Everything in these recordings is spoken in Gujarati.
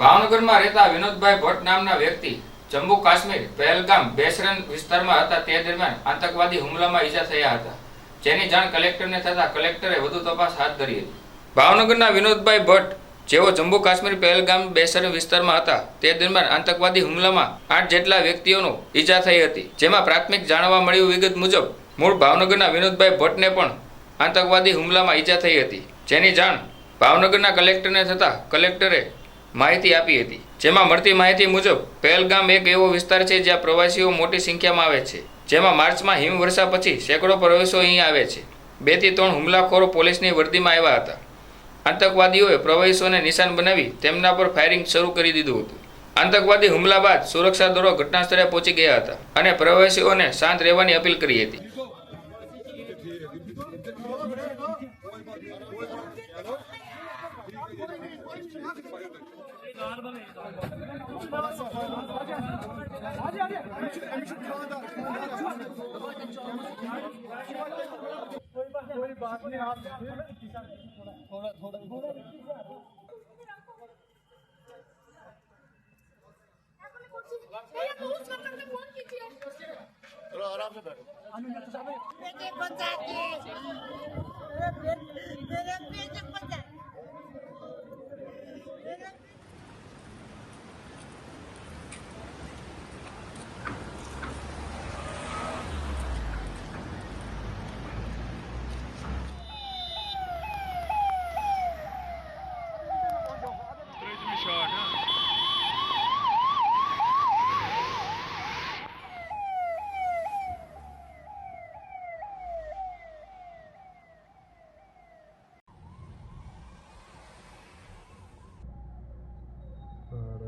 ભાવનગરમાં રહેતા વિનોદભાઈ ભટ્ટ નામના વ્યક્તિ જમ્મુ કાશ્મીર, પહેલગામ, બેસરન વિસ્તારમાં હતા. તે દરમિયાન આતંકવાદી હુમલામાં ઈજા થયા હતા. જેની જાણ કલેક્ટરને થતાં કલેક્ટરે વધુ તપાસ હાથ ધરી હતી. ભાવનગરના વિનોદભાઈ ભટ્ટ, જેઓ જમ્મુ કાશ્મીર, પહેલગામ, બેસરન વિસ્તારમાં હતા, તે દરમિયાન આતંકવાદી હુમલામાં આઠ જેટલા વ્યક્તિઓનો ઈજા થઈ હતી. જેમાં પ્રાથમિક જાણવા મળ્યું વિગત મુજબ, મૂળ ભાવનગરના વિનોદભાઈ ભટ્ટને પણ આતંકવાદી હુમલામાં ઈજા થઈ હતી. જેની જાણ ભાવનગરના કલેક્ટરને થતાં કલેક્ટરે માહિતી આપી હતી. જેમાં મળતી માહિતી મુજબ, પહેલગામ એક એવો વિસ્તાર છે જ્યાં પ્રવાસીઓ મોટી સંખ્યામાં આવે છે. જેમાં માર્ચમાં હિમવર્ષા પછી સેંકડો પ્રવાસીઓ અહીં આવે છે. બેથી ત્રણ હુમલાખોરો પોલીસની વર્દીમાં આવ્યા હતા. આતંકવાદીઓએ પ્રવાસીઓને નિશાન બનાવી તેમના પર ફાયરિંગ શરૂ કરી દીધું હતું. આતંકવાદી હુમલા બાદ સુરક્ષા દળો ઘટનાસ્થળે પહોંચી ગયા હતા અને પ્રવાસીઓને શાંત રહેવાની અપીલ કરી હતી. बेटे बचा के मेरे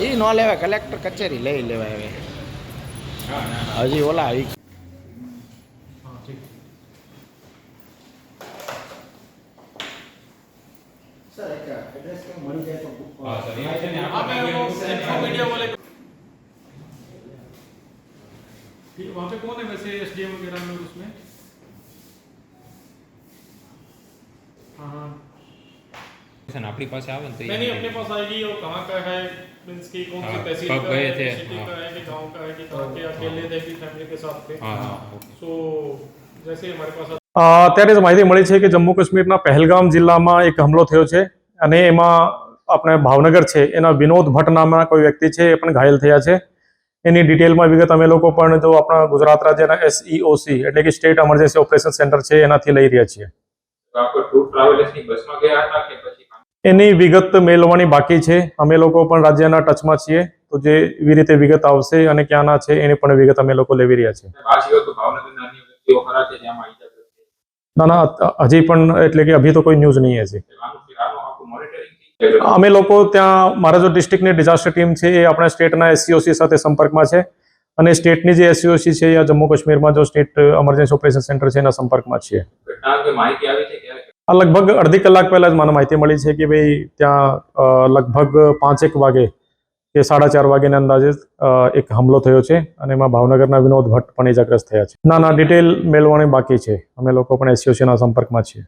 એ ન લેવાય કલેક્ટર કચેરી લઈ લેવાય હવે હજી ઓલા આવી ठीक वहाँ पे कौन है वैसे एस डी एम वगैरह में उसमें ને આપણી પાસે આવે ને તો नहीं नहीं अपने पास आएगी और कहाँ का है मीन्स की कौन सी हाँ, तहसील कब का गए है थे, सिटी हाँ। का है कि गांव का है कि कहाँ के अकेले थे कि फैमिली के साथ थे હા હા सो जैसे हमारे पास અ, અત્યારે જ માહિતી મળી છે કે જમ્મુ કાશ્મીરના પહેલગામ જિલ્લામાં એક હુમલો થયો છે અને એમાં આપણે ભાવનગર છે એના વિનોદ ભટ્ટ નામના કોઈ વ્યક્તિ છે એ પણ ઘાયલ થયા છે એની ડિટેલમાં વિગત અમે લોકો પણ જો આપણા ગુજરાત રાજ્યના એસઈઓસી એટલે કે સ્ટેટ ઇમરજન્સી ઓપરેશન સેન્ટર છે એનાથી લઈ રહ્યા છીએ તો આપણે ટૂર ટ્રાવેલર્સની બસમાં ગયા હતા કે પછી એની વિગત મેળવવાની બાકી છે. અમે લોકો પણ રાજ્યના ટચમાં છીએ. તો જે એવી રીતે વિગત આવશે અને ક્યાંના છે એની પણ વિગત અમે લોકો લેવી રહ્યા છીએ. છે ના ના હજી પણ એટલે કે અભી તો કોઈ ન્યૂઝ નહીં મોનિટરિંગ અમે લોકો ત્યાં મારા જો ડિસ્ટ્રિક્ટની ડિઝાસ્ટર ટીમ છે એ આપણા સ્ટેટના એસસીઓસી સાથે સંપર્કમાં છે. અને સ્ટેટની જે એસસીઓસી છે એ જમ્મુ કાશ્મીરમાં જો સ્ટેટ ઇમરજન્સી ઓપરેશન સેન્ટર છે એના સંપર્કમાં છીએ. આ લગભગ અડધી કલાક પહેલાં જ મને માહિતી મળી છે કે ભાઈ ત્યાં લગભગ પાંચેક વાગે કે સાડા ચાર વાગ્યાના અંદાજે એક હમલો થયો છે અને એમાં ભાવનગરના વિનોદ ભટ્ટ પણ ઇજાગ્રસ્ત થયા છે. ના ના ડિટેલ મેળવવાની બાકી છે. અમે લોકો પણ એસસીઓસીના સંપર્કમાં છીએ.